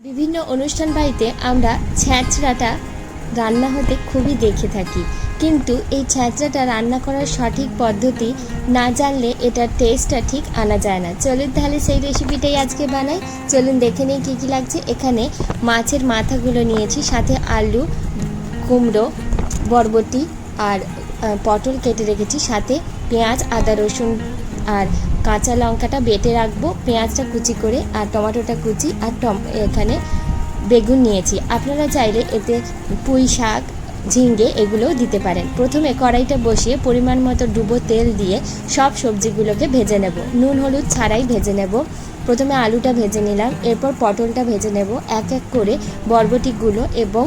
বিভিন্ন অনুষ্ঠান বাড়িতে আমরা ছ্যাঁচড়াটা রান্না হতে খুবই দেখে থাকি। কিন্তু এই ছ্যাঁচড়াটা রান্না করার সঠিক পদ্ধতি না জানলে এটার টেস্টটা ঠিক আনা যায় না। চলুন তাহলে সেই রেসিপিটাই আজকে বানাই। চলুন দেখে নিই কী কী লাগছে। এখানে মাছের মাথাগুলো নিয়েছি, সাথে আলু, কুমড়ো, বরবটি আর পটল কেটে রেখেছি, সাথে পেঁয়াজ, আদা, রসুন আর কাঁচা লঙ্কাটা বেটে রাখব, পেঁয়াজটা কুচি করে আর টমেটোটা কুচি আর টম এখানে বেগুন নিয়েছি। আপনারা চাইলে এতে পুঁই শাক, ঝিঙ্গে এগুলোও দিতে পারেন। প্রথমে কড়াইটা বসিয়ে পরিমাণ মতো ডুবো তেল দিয়ে সব সবজিগুলোকে ভেজে নেব। নুন, হলুদ ছাড়াই ভেজে নেব। প্রথমে আলুটা ভেজে নিলাম, এরপর পটলটা ভেজে নেব। এক এক করে বরবটিগুলো এবং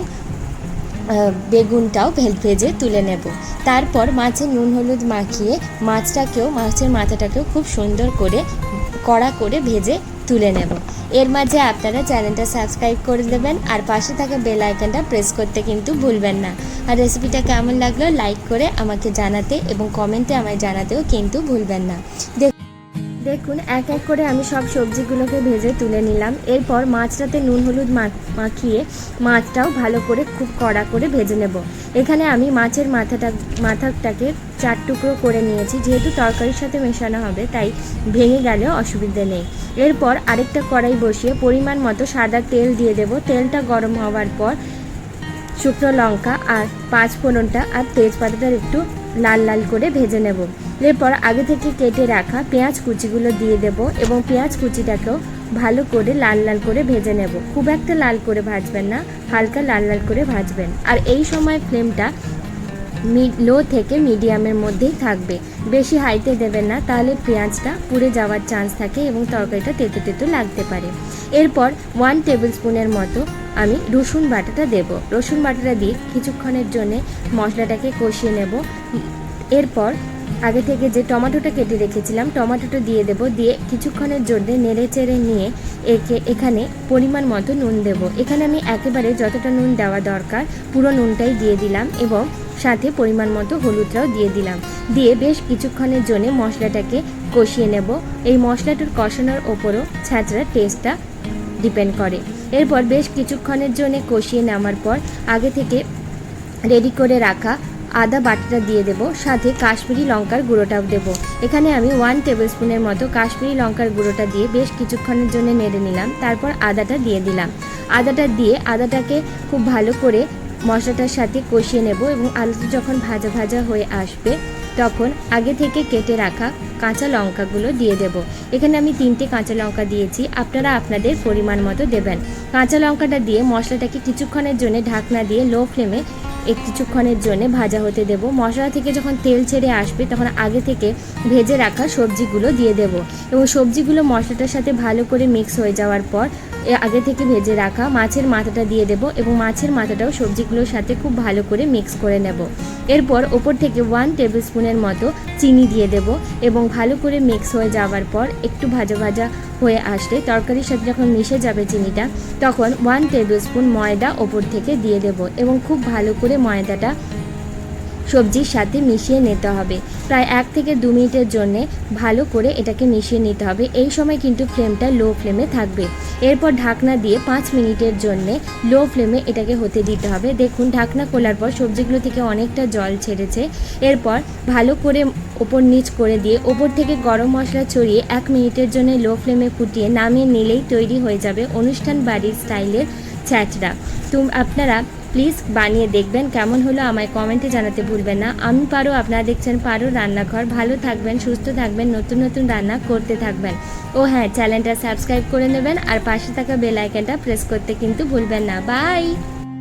বেগুনটাও ভেজে তুলে নেব। তারপর মাছে নুন হলুদ মাখিয়ে মাছটাকেও মাছের মাথাটাকেও খুব সুন্দর করে কড়া করে ভেজে তুলে নেব। এর মাঝে আপনারা চ্যানেলটা সাবস্ক্রাইব করে দেবেন আর পাশে থাকা বেল আইকনটা প্রেস করতে কিন্তু ভুলবেন না। আর রেসিপিটা কেমন লাগল, লাইক করে আমাকে জানাতে এবং কমেন্টে আমায় জানাতেও কিন্তু ভুলবেন না। দেখ দেখুন, এক এক করে আমি সব সবজিগুলোকে ভেজে তুলে নিলাম। এরপর মাছটাতে নুন, হলুদ মাখিয়ে মাছটাও ভালো করে খুব কড়া করে ভেজে নেব। এখানে আমি মাছের মাথাটা মাথাটাকে চার টুকরো করে নিয়েছি। যেহেতু তরকারির সাথে মেশানো হবে, তাই ভেঙে গেলেও অসুবিধে নেই। এরপর আরেকটা কড়াই বসিয়ে পরিমাণ মতো সাদা তেল দিয়ে দেব। তেলটা গরম হওয়ার পর শুকনো লঙ্কা আর পাঁচ ফোড়নটা আর তেজপাতাটা একটু লাল লাল করে ভেজে নেব। এরপর আগে থেকে কেটে রাখা পেঁয়াজ কুচিগুলো দিয়ে দেব এবং পেঁয়াজ কুচিটাকেও ভালো করে লাল লাল করে ভেজে নেব। খুব একটা লাল করে ভাজবেন না, হালকা লাল লাল করে ভাজবেন। আর এই সময় ফ্লেমটা লো থেকে মিডিয়ামের মধ্যেই থাকবে। বেশি হাইতে দেবেন না, তাহলে পেঁয়াজটা পুড়ে যাওয়ার চান্স থাকে এবং তরকারিটা তেতো তেতো লাগতে পারে। এরপর ওয়ান টেবিল স্পুনের মতো আমি রসুন বাটাটা দেব। রসুন বাটাটা দিয়ে কিছুক্ষণের জন্যে মশলাটাকে কষিয়ে নেব। এরপর আগে থেকে যে টমেটোটা কেটে রেখেছিলাম, টমেটোটা দিয়ে দেব। দিয়ে কিছুক্ষণের জন্য নেড়ে চেড়ে নিয়ে একে, এখানে পরিমাণ মতো নুন দেব। এখানে আমি একেবারে যতটা নুন দেওয়া দরকার, পুরো নুনটাই দিয়ে দিলাম এবং সাথে পরিমাণ মতো হলুদটাও দিয়ে দিলাম। দিয়ে বেশ কিছুক্ষণের জন্য মশলাটাকে কষিয়ে নেব। এই মশলাটার কষানোর ওপরও ছ্যাঁচড়ার টেস্টটা ডিপেন্ড করে। এরপর বেশ কিছুক্ষণের জন্য কষিয়ে নেওয়ার পর আগে থেকে রেডি করে রাখা আদা বাটাটা দিয়ে দেব, সাথে কাশ্মীরি লঙ্কার গুঁড়োটাও দেব। এখানে আমি ওয়ান টেবিল স্পুনের মতো কাশ্মীরি লঙ্কার গুঁড়োটা দিয়ে বেশ কিছুক্ষণের জন্য নেড়ে নিলাম, তারপর আদাটা দিয়ে দিলাম। আদাটা দিয়ে আদাটাকে খুব ভালো করে মশলাটার সাথে কষিয়ে নেব এবং আলুটা যখন ভাজা ভাজা হয়ে আসবে, তখন আগে থেকে কেটে রাখা কাঁচা লঙ্কাগুলো দিয়ে দেব। এখানে আমি তিনটে কাঁচা লঙ্কা দিয়েছি, আপনারা আপনাদের পরিমাণ মতো দেবেন। কাঁচা লঙ্কাটা দিয়ে মশলাটাকে কিছুক্ষণের জন্য ঢাকনা দিয়ে লো ফ্লেমে এক কিছুক্ষণের জন্য ভাজা হতে দেব। মশলা থেকে যখন তেল ছেড়ে আসবে, তখন আগে থেকে ভেজে রাখা সবজিগুলো দিয়ে দেব। এবং সবজিগুলো মশলাটার সাথে ভালো করে মিক্স হয়ে যাওয়ার পর আগে থেকে ভেজে রাখা মাছের মাথাটা দিয়ে দেব এবং মাছের মাথাটাও সবজিগুলোর সাথে খুব ভালো করে মিক্স করে নেব। এরপর ওপর থেকে ওয়ান টেবিল স্পুনের মতো চিনি দিয়ে দেব এবং ভালো করে মিক্স হয়ে যাওয়ার পর একটু ভাজা ভাজা হয়ে আসলে তরকারির সাথে যখন মিশে যাবে চিনিটা, তখন ওয়ান টেবিল স্পুন ময়দা ওপর থেকে দিয়ে দেব এবং খুব ভালো করে ময়দাটা সবজির সাথে মিশিয়ে নিতে হবে। প্রায় এক থেকে দু মিনিটের জন্য ভালো করে এটাকে মিশিয়ে নিতে হবে। এই সময় কিন্তু ফ্লেমটা লো ফ্লেমে থাকবে। এরপর ঢাকনা দিয়ে পাঁচ মিনিটের জন্যে লো ফ্লেমে এটাকে হতে দিতে হবে। দেখুন, ঢাকনা খোলার পর সবজিগুলো থেকে অনেকটা জল ছেড়েছে। এরপর ভালো করে ওপর নিচ করে দিয়ে ওপর থেকে গরম মশলা ছড়িয়ে এক মিনিটের জন্য লো ফ্লেমে ফুটিয়ে নামিয়ে নিলেই তৈরি হয়ে যাবে অনুষ্ঠান বাড়ির স্টাইলের ছ্যাঁচড়া তুম আপনারা প্লিজ বানিয়ে দেখবেন কেমন হলো আমায় কমেন্টে জানাতে ভুলবেন না। আমি পারো, আপনারা দেখছেন পারো রান্নাঘর। ভালো থাকবেন, সুস্থ থাকবেন, নতুন নতুন রান্না করতে থাকবেন। ও হ্যাঁ চ্যানেলটা সাবস্ক্রাইব করে নেবেন আর পাশে থাকা বেল আইকনটা প্রেস করতে কিন্তু ভুলবেন না। বাই